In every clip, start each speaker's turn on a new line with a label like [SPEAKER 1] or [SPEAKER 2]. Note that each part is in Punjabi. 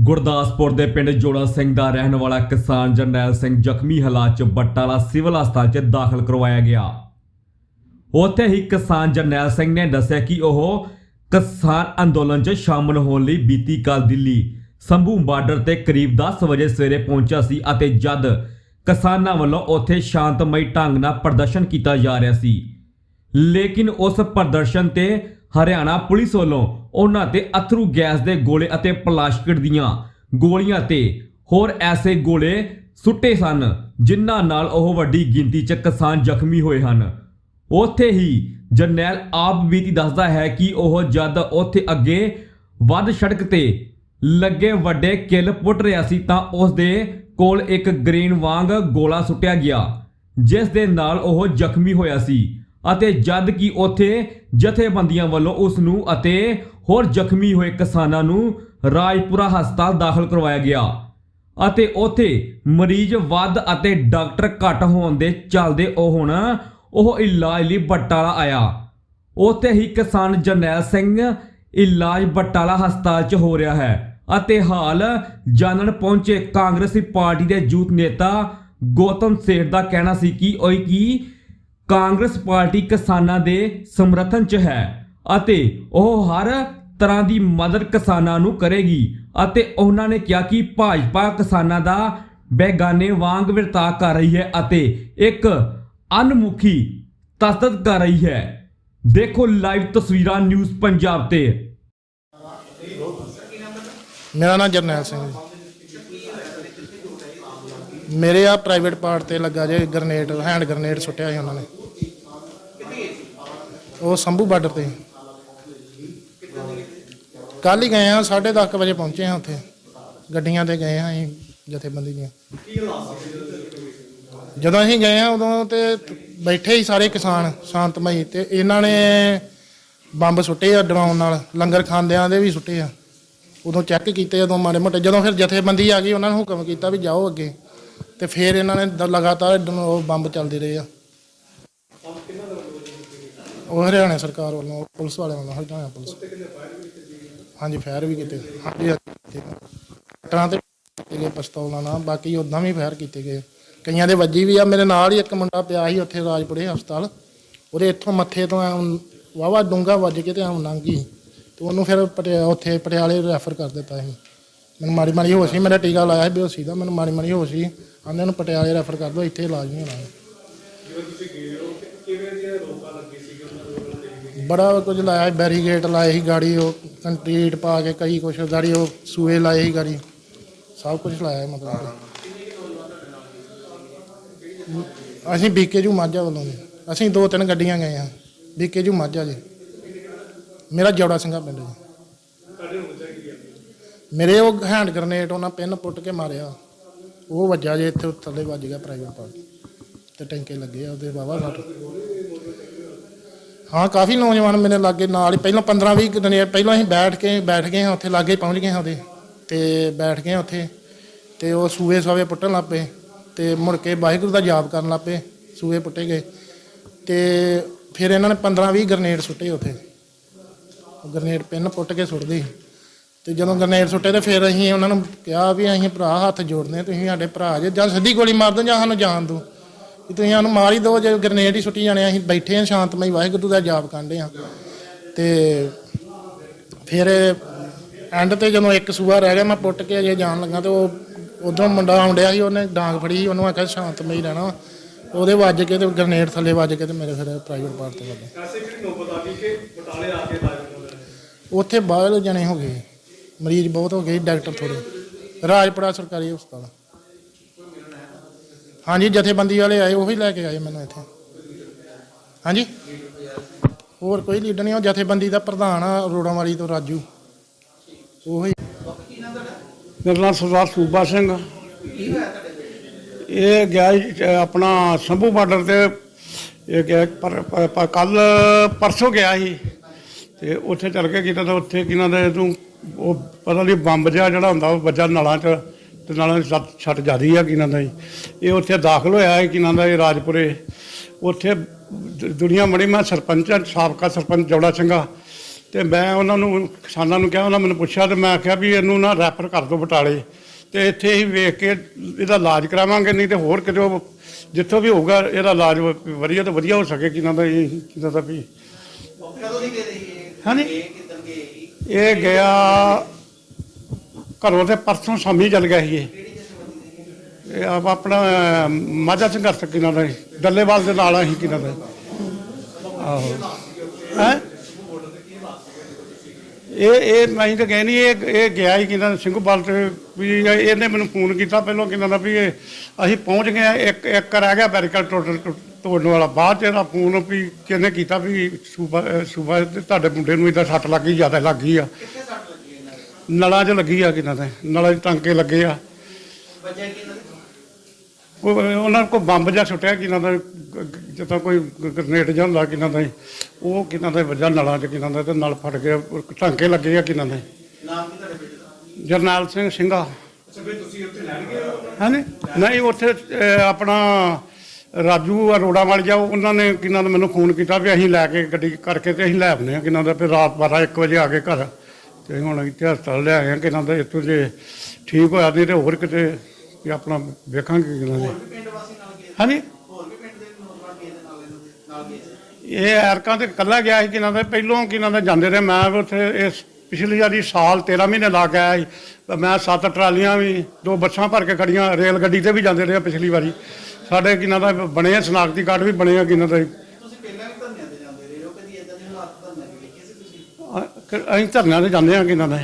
[SPEAKER 1] ਗੁਰਦਾਸਪੁਰ ਦੇ ਪਿੰਡ ਜੋੜਾ ਸਿੰਘ ਦਾ ਰਹਿਣ ਵਾਲਾ ਕਿਸਾਨ ਜਰਨੈਲ ਸਿੰਘ ਜ਼ਖਮੀ ਹਾਲਾਤ 'ਚ ਬਟਾਲਾ ਸਿਵਲ ਹਸਪਤਾਲ 'ਚ ਦਾਖਲ ਕਰਵਾਇਆ ਗਿਆ। ਉੱਥੇ ਹੀ ਕਿਸਾਨ ਜਰਨੈਲ ਸਿੰਘ ਨੇ ਦੱਸਿਆ ਕਿ ਉਹ ਕਿਸਾਨ ਅੰਦੋਲਨ 'ਚ ਸ਼ਾਮਲ ਹੋਣ ਲਈ ਬੀਤੀ ਕੱਲ ਦਿੱਲੀ ਸੰਭੂ ਬਾਰਡਰ ਤੇ ਕਰੀਬ 10 ਵਜੇ ਸਵੇਰੇ ਪਹੁੰਚਿਆ ਸੀ ਅਤੇ ਜਦ ਕਿਸਾਨਾਂ ਵੱਲੋਂ ਉੱਥੇ ਸ਼ਾਂਤਮਈ ਢੰਗ ਨਾਲ ਪ੍ਰਦਰਸ਼ਨ ਕੀਤਾ ਜਾ ਰਿਹਾ ਸੀ। ਲੇਕਿਨ ਉਸ ਪ੍ਰਦਰਸ਼ਨ ਤੇ ਹਰਿਆਣਾ ਪੁਲਿਸ ਵੱਲੋਂ ਉਹਨਾਂ ਤੇ ਅਥਰੂ ਗੈਸ ਦੇ ਗੋਲੇ ਅਤੇ ਪਲਾਸਟਿਕ ਦੀਆਂ ਗੋਲੀਆਂ ਤੇ ਹੋਰ ਐਸੇ ਗੋਲੇ ਸੁੱਟੇ ਸਨ, ਜਿਨ੍ਹਾਂ ਨਾਲ ਉਹ ਵੱਡੀ ਗਿਣਤੀ 'ਚ ਕਿਸਾਨ ਜ਼ਖਮੀ ਹੋਏ ਹਨ। ਉੱਥੇ ਹੀ ਜਰਨੈਲ ਆਪ ਬੀਤੀ ਦੱਸਦਾ ਹੈ ਕਿ ਉਹ ਜਦ ਉੱਥੇ ਅੱਗੇ ਵੱਧ ਸੜਕ ਤੇ ਲੱਗੇ ਵੱਡੇ ਕਿੱਲ ਪੁੱਟ ਰਿਹਾ ਸੀ ਤਾਂ ਉਸ ਦੇ ਕੋਲ ਇੱਕ ਗ੍ਰੀਨ ਵਾਂਗ ਗੋਲਾ ਸੁੱਟਿਆ ਗਿਆ, ਜਿਸ ਦੇ ਨਾਲ ਉਹ ਜ਼ਖਮੀ ਹੋਇਆ ਸੀ। ਅਤੇ ਜਦ ਕਿ ਉੱਥੇ ਜਥੇਬੰਦੀਆਂ ਵੱਲੋਂ ਉਸ ਨੂੰ ਅਤੇ ਹੋਰ ਜ਼ਖਮੀ ਹੋਏ ਕਿਸਾਨਾਂ ਨੂੰ ਰਾਜਪੁਰਾ ਹਸਪਤਾਲ ਦਾਖਲ ਕਰਵਾਇਆ ਗਿਆ ਅਤੇ ਉੱਥੇ ਮਰੀਜ਼ ਵੱਧ ਅਤੇ ਡਾਕਟਰ ਘੱਟ ਹੋਣ ਦੇ ਚੱਲਦੇ ਉਹ ਹੁਣ ਉਹ ਇਲਾਜ ਲਈ ਬਟਾਲਾ ਆਇਆ। ਉੱਥੇ ਹੀ ਕਿਸਾਨ ਜਰਨੈਲ ਸਿੰਘ ਇਲਾਜ ਬਟਾਲਾ ਹਸਪਤਾਲ 'ਚ ਹੋ ਰਿਹਾ ਹੈ ਅਤੇ ਹਾਲ ਜਾਣਨ ਪਹੁੰਚੇ ਕਾਂਗਰਸੀ ਪਾਰਟੀ ਦੇ ਯੂਥ ਨੇਤਾ ਗੌਤਮ ਸੇਠ ਦਾ ਕਹਿਣਾ ਸੀ ਕਿ ਉਹ ਕੀ ਕਾਂਗਰਸ ਪਾਰਟੀ ਕਿਸਾਨਾਂ ਦੇ ਸਮਰਥਨ 'ਚ ਹੈ ਅਤੇ ਉਹ ਹਰ ਤਰ੍ਹਾਂ ਦੀ ਮਦਦ ਕਿਸਾਨਾਂ ਨੂੰ ਕਰੇਗੀ ਅਤੇ ਉਹਨਾਂ ਨੇ ਕਿਹਾ ਕਿ ਭਾਜਪਾ ਕਿਸਾਨਾਂ ਦਾ ਬੇਗਾਨੇ ਵਾਂਗ ਵਰਤਾਅ ਕਰ ਰਹੀ ਹੈ ਅਤੇ ਇੱਕ ਅਨਮੁਖੀ ਤਸਦਦ ਕਰ ਰਹੀ ਹੈ। ਦੇਖੋ ਲਾਈਵ ਤਸਵੀਰਾਂ ਨਿਊਜ਼ ਪੰਜਾਬ ਤੇ।
[SPEAKER 2] ਮੇਰਾ ਨਾਮ ਜਰਨੈਲ ਸਿੰਘ ਜੀ। ਮੇਰੇ ਆ ਪ੍ਰਾਈਵੇਟ ਪਾਰਟ ਤੇ ਲੱਗਾ ਜੇ ਗ੍ਰਨੇਡ ਹੈਂਡ ਗ੍ਰਨੇਡ ਸੁੱਟਿਆ ਸੀ ਉਹਨਾਂ ਨੇ। ਉਹ ਸੰਭੂ ਬਾਰਡਰ ਤੇ। ਕੱਲ ਹੀ ਗਏ ਆ 10:30 ਵਜੇ ਪਹੁੰਚੇ ਆ ਉੱਥੇ। ਗੱਡੀਆਂ ਤੇ ਗਏ ਆ ਅਸੀਂ, ਜਥੇਬੰਦੀ ਦੀਆਂ। ਜਦੋਂ ਅਸੀਂ ਗਏ ਆ, ਉਦੋਂ ਤੇ ਬੈਠੇ ਹੀ ਸਾਰੇ ਕਿਸਾਨ ਸ਼ਾਂਤਮਈ ਤੇ ਇਹਨਾਂ ਨੇ ਬੰਬ ਸੁੱਟੇ ਆ ਡਰਾਉਣ ਨਾਲ, ਲੰਗਰ ਖਾਂਦਿਆਂ ਦੇ ਵੀ ਸੁੱਟੇ ਆ। ਉਦੋਂ ਚੈੱਕ ਕੀਤੇ ਜਦੋਂ ਮਾੜੇ ਮੋਟੇ, ਜਦੋਂ ਫਿਰ ਜਥੇਬੰਦੀ ਆ ਗਈ, ਉਹਨਾਂ ਨੂੰ ਹੁਕਮ ਕੀਤਾ ਵੀ ਜਾਓ ਅੱਗੇ। ਤੇ ਫਿਰ ਇਹਨਾਂ ਨੇ ਦ- ਲਗਾਤਾਰ ਡ- ਉਹ ਬੰਬ ਚੱਲਦੇ ਰਹੇ ਆ। ਉਹ ਹਰਿਆਣਾ ਸਰਕਾਰ ਵੱਲੋਂ, ਪੁਲਿਸ ਵਾਲਿਆਂ ਵੱਲੋਂ, ਹਰਿਆਣਾ ਪੁਲਿਸ। ਹਾਂਜੀ, ਫਾਇਰ ਵੀ ਕੀਤੇ। ਹਾਂਜੀ ਹਾਂਜੀ। ਟਰਾਂ ਤੇ ਕੀਤੇ ਗਏ ਪਿਸਤੌਲਾਂ ਨਾਲ ਬਾਕੀ ਉਦਾਂ ਵੀ ਫਾਇਰ ਕੀਤੇ ਗਏ। ਕਈਆਂ ਦੇ ਵੱਜੀ ਵੀ ਆ, ਮੇਰੇ ਨਾਲ ਹੀ ਇੱਕ ਮੁੰਡਾ ਪਿਆ ਸੀ ਉੱਥੇ ਰਾਜਪੁਰੇ ਹਸਪਤਾਲ। ਉਹਦੇ ਇੱਥੋਂ ਮੱਥੇ ਤੋਂ ਵਾਵਾ ਡੂੰਗਾ ਵੱਜ ਕੇ ਤੇ ਆਮ ਲੰਘ ਗਈ। ਤੇ ਉਹਨੂੰ ਫਿਰ ਪਟਿਆ, ਉੱਥੇ ਪਟਿਆਲੇ ਰੈਫਰ ਕਰ ਦਿੱਤਾ ਸੀ। ਮੈਨੂੰ ਮਾੜੀ ਮਾੜੀ ਹੋਸ਼ ਸੀ, ਮੇਰਾ ਟੀਕਾ ਲਾਇਆ ਸੀ, ਬੇਹੋਸ਼ੀ ਦਾ, ਮੈਨੂੰ ਮਾੜੀ ਮਾੜੀ ਹੋਸ਼ ਸੀ। ਆਂਦੇ ਨੂੰ ਪਟਿਆਲੇ ਰੈਫਰ ਕਰ ਦਿਓ, ਇੱਥੇ ਇਲਾਜ ਨਹੀਂ ਹੋਣਾ। ਬੜਾ ਕੁਝ ਲਾਇਆ ਸੀ ਬੈਰੀਗੇਟ ਲਾਏ ਸੀ ਗਾੜੀ, ਉਹ ਕੰਕਰੀਟ ਪਾ ਕੇ ਕਈ ਕੁਛ, ਗਾੜੀ ਉਹ ਸੂਏ ਲਾਏ ਸੀ ਗਾੜੀ। ਸਭ ਕੁਝ ਲਾਇਆ ਮਤਲਬ। ਕਿ। ਅਸੀਂ ਬੀਕੇ ਜੂ ਮਾਝਾ ਵੱਲੋਂ ਜੀ। ਅਸੀਂ ਦੋ ਤਿੰਨ ਗੱਡੀਆਂ ਗਏ ਆ ਬੀਕੇ ਜੂ ਮਾਝਾ ਜੀ। ਮੇਰਾ ਜੋੜਾ ਸਿੰਘਾ ਪਿੰਡ ਜੀ। ਮੇਰੇ ਉਹ ਹੈਂਡ ਗ੍ਰਨੇਡ ਉਹਨਾਂ ਪਿੰਨ ਪੁੱਟ ਕੇ ਮਾਰਿਆ। ਉਹ ਵੱਜਾ ਜੇ ਇੱਥੇ ਥੱਲੇ ਵੱਜ ਗਿਆ ਪ੍ਰਾਈਵੇਟ ਪਾਰਟ ਤੇ ਟੈਂਕੇ ਲੱਗੇ ਆ ਉਹਦੇ ਵਾਵਾ ਸੱਟ। ਹਾਂ, ਕਾਫੀ ਨੌਜਵਾਨ ਮੇਰੇ ਲਾਗੇ ਨਾਲ ਹੀ, ਪਹਿਲਾਂ 15 20 ਦਿਨ ਪਹਿਲਾਂ ਅਸੀਂ ਬੈਠ ਕੇ, ਬੈਠ ਗਏ ਹਾਂ ਉੱਥੇ, ਲਾਗੇ ਪਹੁੰਚ ਗਏ ਹਾਂ ਉਹਦੇ। ਤੇ ਬੈਠ ਗਏ ਉੱਥੇ, ਤੇ ਉਹ ਸੂਏ ਸਾਵੇ ਪੁੱਟਣ ਲੱਗ ਪਏ। ਤੇ ਮੁੜ ਕੇ ਵਾਹਿਗੁਰੂ ਦਾ ਜਾਪ ਕਰਨ ਲੱਗ ਪਏ, ਸੂਏ ਪੁੱਟੇ ਗਏ। ਤੇ ਫਿਰ ਇਹਨਾਂ ਨੇ 15 20 ਗ੍ਰਨੇਡ ਸੁੱਟੇ ਉੱਥੇ। ਉਹ ਗ੍ਰਨੇਡ ਪਿੰਨ ਪੁੱਟ ਕੇ ਸੁੱਟਦੇ ਸੀ। ਤੇ ਜਦੋਂ ਗ੍ਰਨੇਡ ਸੁੱਟੇ ਤੇ ਫਿਰ ਅਸੀਂ ਉਹਨਾਂ ਨੂੰ ਕਿਹਾ ਵੀ ਅਸੀਂ ਭਰਾ ਹੱਥ ਜੋੜਨੇ ਤੁਸੀਂ ਸਾਡੇ ਭਰਾ ਜੇ ਜਾਂ ਸਿੱਧੀ ਗੋਲੀ ਮਾਰ ਦੋ ਜਾਂ ਸਾਨੂੰ ਜਾਣ ਦਿਓ। ਵੀ ਤੁਸੀਂ ਸਾਨੂੰ ਮਾਰ ਹੀ ਦਿਓ ਜੇ ਗ੍ਰਨੇਡ ਹੀ ਸੁੱਟੀ ਜਾਣੇ ਅਸੀਂ ਬੈਠੇ ਹਾਂ ਸ਼ਾਂਤਮਈ ਵਾਹਿਗੁਰੂ ਦਾ ਜਾਪ ਕਰਦੇ ਹਾਂ। ਤੇ ਫਿਰ ਐਂਡ ਤੇ ਜਦੋਂ ਇੱਕ ਸੂਆ ਰਹਿ ਗਿਆ ਮੈਂ ਪੁੱਟ ਕੇ ਅਜੇ ਜਾਣ ਲੱਗਾ ਤੇ ਉਹ ਉਧਰੋਂ ਮੁੰਡਾ ਆਉਂਦਿਆ ਸੀ ਉਹਨੇ ਡਾਂਗ ਫੜੀ ਉਹਨੂੰ ਆਖਿਆ ਸ਼ਾਂਤਮਈ ਰਹਿਣਾ ਉਹਦੇ ਵੱਜ ਕੇ ਤੇ ਗ੍ਰਨੇਡ ਥੱਲੇ ਵੱਜ ਕੇ ਤੇ ਮੇਰੇ ਫਿਰ ਪ੍ਰਾਈਵੇਟ ਪਾਰਟ ਤੇ ਲੱਗਾ।
[SPEAKER 3] ਐਸੇ ਕਿਹੜੀ ਨੌਬਤ ਆ ਗਈ ਕਿ ਬਟਾਲੇ ਆ ਕੇ ਲਾਜ ਬਣਾਉਂਦੇ ਨੇ?
[SPEAKER 2] ਉੱਥੇ ਬਾਹਰ ਜਣੇ ਹੋ ਗਏ। ਮਰੀਜ਼ ਬਹੁਤ ਹੋ ਗਏ ਡਾਕਟਰ ਥੋੜੇ ਰਾਜਪੁਰਾ ਸਰਕਾਰੀ ਹਸਪਤਾਲ। ਹਾਂਜੀ ਜਥੇਬੰਦੀ ਵਾਲੇ ਆਏ ਉਹੀ ਲੈ ਕੇ ਆਏ ਮੈਨੂੰ ਇੱਥੇ। ਹਾਂਜੀ? ਹੋਰ ਕੋਈ ਲੀਡਰ ਨਹੀਂ ਉਹ ਜਥੇਬੰਦੀ ਦਾ ਪ੍ਰਧਾਨ ਆ ਰੋੜਾਂਵਾਲੀ ਤੋਂ ਰਾਜੂ। ਉਹੀ।
[SPEAKER 4] ਮੇਰਾ ਨਾਮ ਸਰਦਾਰ ਸੂਬਾ ਸਿੰਘ ਇਹ ਗਿਆ ਸੀ, ਅਹ, ਆਪਣਾ ਸੰਭੂ ਬਾਰਡਰ ਤੇ ਇਹ ਗਿਆ ਪਰ, ਕੱਲ ਪਰਸੋਂ ਗਿਆ ਸੀ। ਤੇ ਉੱਥੇ ਚੱਲ ਕੇ ਕੀਤਾ ਤਾਂ ਉੱਥੇ ਕਿਹਨਾਂ ਦੇ ਤੂੰ ਉਹ ਪਤਾ ਨਹੀਂ ਬੰਬ ਜਿਹਾ ਜਿਹੜਾ ਹੁੰਦਾ ਉਹ ਵੱਜਾ ਨਾਲਾਂ 'ਚ ਤੇ ਨਾਲਾਂ ਦੀ ਛੱਤ ਛੱਟ ਜਾਂਦੀ ਆ ਕਿਨਾਂ ਦਾ ਜੀ। ਇਹ ਉੱਥੇ ਦਾਖਲ ਹੋਇਆ ਹੈ ਕਿਨਾਂ ਦਾ ਇਹ ਰਾਜਪੁਰੇ। ਉੱਥੇ ਦੁਨੀਆ ਬੜੀ ਮੈਂ ਸਰਪੰਚ ਹਾਂ, ਸਾਬਕਾ ਸਰਪੰਚ ਜੋੜਾ ਸਿੰਘਾ ਤੇ ਮੈਂ ਉਹਨਾਂ ਨੂੰ ਕਿਸਾਨਾਂ ਨੂੰ ਕਿਹਾ ਉਹਨਾਂ ਮੈਨੂੰ ਪੁੱਛਿਆ ਤੇ ਮੈਂ ਆਖਿਆ ਵੀ ਇਹਨੂੰ ਨਾ ਰੈਫਰ ਕਰ ਦਿਓ ਬਟਾਲੇ। ਤੇ ਇੱਥੇ ਹੀ ਵੇਖ ਕੇ ਇਹਦਾ ਇਲਾਜ ਕਰਾਵਾਂਗੇ ਨਹੀਂ ਤੇ ਹੋਰ ਕਿਤੇ ਜਿੱਥੋਂ ਵੀ ਹੋਊਗਾ ਇਹਦਾ ਇਲਾਜ ਵਧੀਆ ਤੋਂ ਵਧੀਆ ਹੋ ਸਕੇ ਕਿਨਾਂ ਦਾ ਇਹ ਕਿਨਾਂ ਦਾ ਵੀ।
[SPEAKER 5] ਕਦੋਂ ਦੀ ਗਏ ਸੀ
[SPEAKER 4] ਹਾਂਜੀ।
[SPEAKER 5] ਇਹ ਕਿੱਦਣ ਗਏ ਸੀ?
[SPEAKER 4] ਇਹ ਗਿਆ ਘਰੋਂ ਤੇ ਪਰਸੋਂ ਸ਼ਾਮੀ ਚੱਲ ਗਿਆ ਸੀ ਇਹ। ਇਹ ਆਪ ਆਪਣਾ ਮਾਝਾ ਸੰਘਰਸ਼ ਕਿਨਾਂ ਦਾ ਸੀ, ਡੱਲੇਵਾਲ ਦੇ ਨਾਲ ਅਸੀਂ ਕਿਨਾਂ ਦਾ ਆਹੋ। ਹੈ? ਇਹ ਇਹ ਮੈਂ ਤਾਂ ਨਹੀਂ ਇਹ ਇਹ ਗਿਆ ਹੀ ਕਿਨਾਂ ਸਿੰਘੂਵਾਲ ਤੇ ਵੀ ਇਹ- ਇਹਨੇ ਮੈਨੂੰ ਫੋਨ ਕੀਤਾ ਪਹਿਲਾਂ ਕਿਨਾਂ ਦਾ ਵੀ ਇਹ ਅਸੀਂ ਪਹੁੰਚ ਗਏ ਹਾਂ, ਇੱਕ ਇੱਕ ਰਹਿ ਗਿਆ ਬੈਰੀਕਲ ਟੋਟਲ ਤੋੜਨ ਵਾਲਾ। ਬਾਅਦ ਚ ਇਹਦਾ ਫੋਨ ਵੀ ਕਿਹਨੇ ਕੀਤਾ ਵੀ ਸੂਬਾ ਅਹ, ਸੂਬਾ ਤੇ ਤੁਹਾਡੇ ਮੁੰਡੇ ਨੂੰ ਇਦਾਂ ਸੱਟ ਲੱਗੀ ਜ਼ਿਆਦਾ ਲੱਗੀ ਆ।
[SPEAKER 5] ਕਿੱਥੇ ਸੱਟ ਲੱਗੀ ਇਹਨਾਂ ਦੇ?
[SPEAKER 4] ਨਲਾਂ 'ਚ ਲੱਗੀ ਆ ਕਿਨਾਂ ਦੇ? ਨਲਾਂ 'ਚ ਟਾਂਕੇ ਲੱਗੇ ਆ।
[SPEAKER 5] ਬੱਚੇ ਕੀ ਇਹਨਾਂ ਦੇ?
[SPEAKER 4] ਉਹ ਉਹਨਾਂ ਕੋਲ ਬੰਬ ਜਿਹਾ ਸੁੱਟਿਆ ਕਿਨਾਂ ਦਾ ਜਿੱਦਾਂ ਕੋਈ ਗ੍ਰਨੇਡ ਜਿਹਾ ਹੁੰਦਾ ਕਿਨਾਂ ਦਾ। ਉਹ ਕਿਨਾਂ ਦਾ ਵੱਜਾ ਨਲਾਂ 'ਚ ਕਿਨਾਂ ਦਾ ਤੇ ਨਲ ਫਟ ਗਿਆ ਟਾਂਕੇ ਲੱਗੇ ਆ ਕਿਨਾਂ ਦੇ।
[SPEAKER 5] ਨਾਮ ਕੀ ਤੁਹਾਡੇ ਬੇਟੇ ਦਾ?
[SPEAKER 4] ਜਰਨੈਲ ਸਿੰਘ ਸਿੰਘਾ।
[SPEAKER 3] ਅੱਛਾ ਫਿਰ ਤੁਸੀਂ ਉੱਥੇ ਲੈਣ ਗਏ ਹੋ?
[SPEAKER 4] ਹਾਂਜੀ ਨਹੀਂ ਉੱਥੇ ਅਹ, ਆਪਣਾ ਰਾਜੂ ਅਰੋੜਾ ਵਾਲ ਜਾਓ, ਉਹਨਾਂ ਨੇ ਕਿਨਾਂ ਦਾ ਮੈਨੂੰ ਫੋਨ ਕੀਤਾ ਵੀ ਅਸੀਂ ਲੈ ਕੇ ਗੱਡੀ ਕਰਕੇ ਤੇ ਅਸੀਂ ਲੈ ਆਉਂਦੇ ਹਾਂ ਕਿਨਾਂ ਦਾ, ਫਿਰ ਰਾਤ 12 1 ਵਜੇ ਆ ਕੇ ਘਰ। ਤੇ ਹੁਣ ਇੱਥੇ ਹਸਪਤਾਲ ਲੈ ਆਏ ਹਾਂ, ਕਿਨਾਂ ਦਾ ਇੱਥੋਂ ਜੇ ਠੀਕ ਹੋਇਆ ਨਹੀਂ ਤੇ ਹੋਰ ਕਿਤੇ ਵੀ ਆਪਣਾ ਵੇਖਾਂਗੇ ਕਿਨਾਂ ਦੇ। ਹਾਂਜੀ? ਇਹ ਐਰਕਾਂ ਤੇ ਕੱਲਾ ਗਿਆ ਸੀ ਕਿਨਾਂ ਦਾ, ਪਹਿਲੋਂ ਕਿਨਾਂ ਦਾ ਜਾਂਦੇ ਰਹੇ। ਮੈਂ ਵੀ ਉੱਥੇ ਇਸ ਪਿਛਲੀ ਵਾਰੀ ਸਾਲ 13 ਮਹੀਨੇ ਲਾ ਕੇ ਆਇਆ ਸੀ। ਮੈਂ ਸੱਤ ਟਰਾਲੀਆਂ ਵੀ, ਦੋ ਬੱਸਾਂ ਭਰ ਕੇ ਖੜੀਆਂ ਰੇਲ ਗੱਡੀ ਤੇ ਵੀ ਜਾਂਦੇ ਰਹੇ ਪਿਛਲੀ ਵਾਰੀ। ਸਾਡੇ ਕਿਨਾਂ ਦਾ ਬਣੇ ਆ ਸਨਾਖਤੀ ਕਾਰਡ ਵੀ ਬਣੇ ਆ ਕਿਨਾਂ ਦਾ।
[SPEAKER 5] ਤੁਸੀਂ ਪਹਿਲਾਂ ਵੀ ਧਰਨਿਆਂ ਤੇ ਜਾਂਦੇ ਰਹੇ ਹੋ ਕਦੀ ਇਦਾਂ ਦੇ ਹਾਲਾਤ ਧਰਨਿਆਂ ਦੇ ਵੇਖੇ ਸੀ ਤੁਸੀਂ?
[SPEAKER 4] ਅ- ਅਸੀਂ ਧਰਨਿਆਂ ਤੇ ਜਾਂਦੇ ਆ ਕਿਨਾਂ ਦਾ।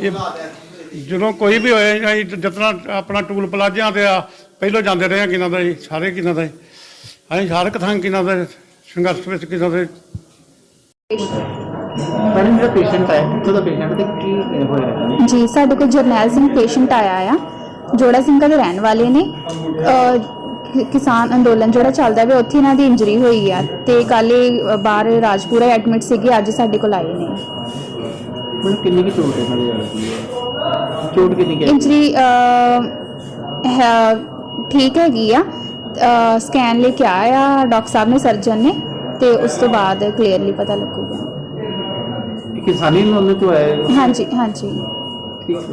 [SPEAKER 4] ਇਹ
[SPEAKER 5] ਹਾਲਾਤ ਐ ਸੀ
[SPEAKER 4] ਜਦੋਂ ਕੋਈ ਵੀ ਹੋਏ ਅਸੀਂ ਜਿਤਨਾ ਆਪਣਾ ਟੂਲ ਪਲਾਜ਼ਿਆਂ ਤੇ ਆ ਪਹਿਲੋਂ ਜਾਂਦੇ ਰਹੇ ਆ ਕਿਨਾਂ ਦਾ ਜੀ ਸਾਰੇ ਕਿਨਾਂ ਦਾ। ਜੀ। ਅਸੀਂ ਹਰ ਇੱਕ ਥਾਂ ਕਿਨਾਂ ਦਾ ਸੰਘਰਸ਼ ਵਿੱਚ ਕਿਨਾਂ ਦੇ।
[SPEAKER 6] ਮੈਡਮ ਜਿਹੜਾ ਪੇਸ਼ੈਂਟ ਹੈ ਕਿੱਥੋਂ ਦਾ ਪੇਸ਼ੈਂਟ ਤੇ ਕੀ ਹੋਇਆ?
[SPEAKER 7] ਜੀ ਸਾਡੇ ਕੋਲ ਜਰਨੈਲ ਸਿੰਘ ਪੇਸ਼ੈਂਟ ਆਇਆ ਆ। ਜੋੜਾ ਸਿੰਘਾਂ ਦੇ ਰਹਿਣ ਵਾਲੇ ਨੇ ਕਿਸਾਨ ਅੰਦੋਲਨ ਜਿਹੜਾ ਚੱਲਦਾ ਵੇ ਉੱਥੇ ਇਹਨਾਂ ਦੀ ਇੰਜਰੀ ਹੋਈ ਆ ਤੇ ਕੱਲ੍ਹ ਇਹ ਬਾਹਰ ਰਾਜਪੁਰਾ ਐਡਮਿਟ ਸੀਗੇ ਅੱਜ ਸਾਡੇ ਕੋਲ ਆਏ ਨੇ।
[SPEAKER 6] ਮੈਨੂੰ ਕਿੰਨੀ ਕੀ ਚੋਟ ਹੈ ਇਹਨਾਂ ਦੇ ਲੱਗੀ ਹੈ? ਚੋਟ ਕਿੰਨੀ ਕੀ ਹੈ?
[SPEAKER 7] ਇੰਜਰੀ ਹੈ ਠੀਕ ਹੈਗੀ ਆ। ਸਕੈਨ ਲੈ ਕੇ ਆਇਆ ਡਾਕਟਰ ਸਾਹਿਬ ਨੇ ਸਰਜਨ ਨੇ ਤੇ ਉਸ ਤੋਂ ਬਾਅਦ ਕਲੀਅਰਲੀ ਪਤਾ ਲੱਗੂਗਾ।
[SPEAKER 6] ਕਿਸਾਨੀ ਅੰਦੋਲਨ ਤੋਂ ਆਏ ਹੋ?
[SPEAKER 7] ਹਾਂਜੀ ਹਾਂਜੀ।
[SPEAKER 6] ਠੀਕ